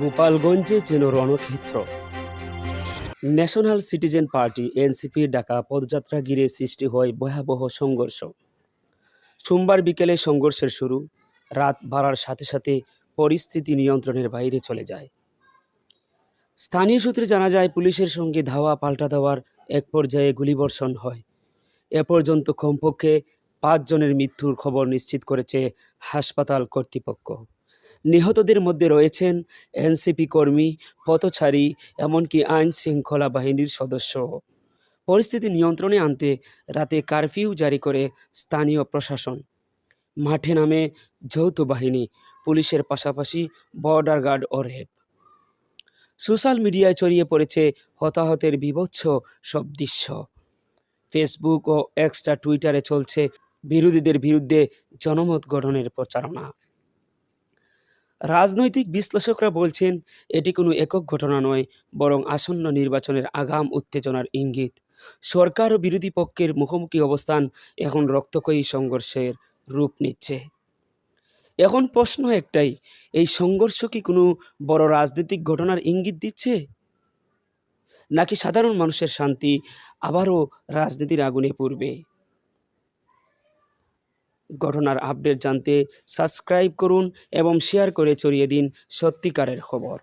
গোপালগঞ্জে যেন রণক্ষেত্র। ন্যাশনাল সিটিজেন পার্টি এনসিপির ডাকা পদযাত্রা ঘিরে সৃষ্টি হয় ভয়াবহ সংঘর্ষ। সোমবার বিকেলে সংঘর্ষের শুরু, রাত বাড়ার সাথে সাথে পরিস্থিতি নিয়ন্ত্রণের বাইরে চলে যায়। স্থানীয় সূত্রে জানা যায়, পুলিশের সঙ্গে ধাওয়া পাল্টা দেওয়ার এক পর্যায়ে গুলিবর্ষণ হয়। এ পর্যন্ত কমপক্ষে পাঁচজনের মৃত্যুর খবর নিশ্চিত করেছে হাসপাতাল কর্তৃপক্ষ। নিহতদের মধ্যে রয়েছেন এনসিপি কর্মী, পথচারী, এমনকি আইন শৃঙ্খলা বাহিনীর সদস্য। পরিস্থিতি নিয়ন্ত্রণে আনতে রাতে কারফিউ জারি করে স্থানীয় প্রশাসন। মাঠে নামে যৌথ বাহিনী, পুলিশের পাশাপাশি বর্ডার গার্ড ও র্যাব সোশ্যাল মিডিয়ায় ছড়িয়ে পড়েছে হতাহতের বিভৎস সব দৃশ্য। ফেসবুক ও এক্সট্রা টুইটারে চলছে বিরোধীদের বিরুদ্ধে জনমত গঠনের প্রচারণা। রাজনৈতিক বিশ্লেষকরা বলছেন, এটি কোনো একক ঘটনা নয়, বরং আসন্ন নির্বাচনের আগাম উত্তেজনার ইঙ্গিত। সরকার ও বিরোধী পক্ষের মুখোমুখি অবস্থান এখন রক্তকয়ী সংঘর্ষের রূপ নিচ্ছে। এখন প্রশ্ন একটাই, এই সংঘর্ষ কি কোনো বড় রাজনৈতিক ঘটনার ইঙ্গিত দিচ্ছে? নাকি সাধারণ মানুষের শান্তি আবারও রাজনীতির আগুনে পড়বে? ঘটনার আপডেট জানতে সাবস্ক্রাইব করুন এবং শেয়ার করে ছড়িয়ে দিন সত্যিকারের খবর।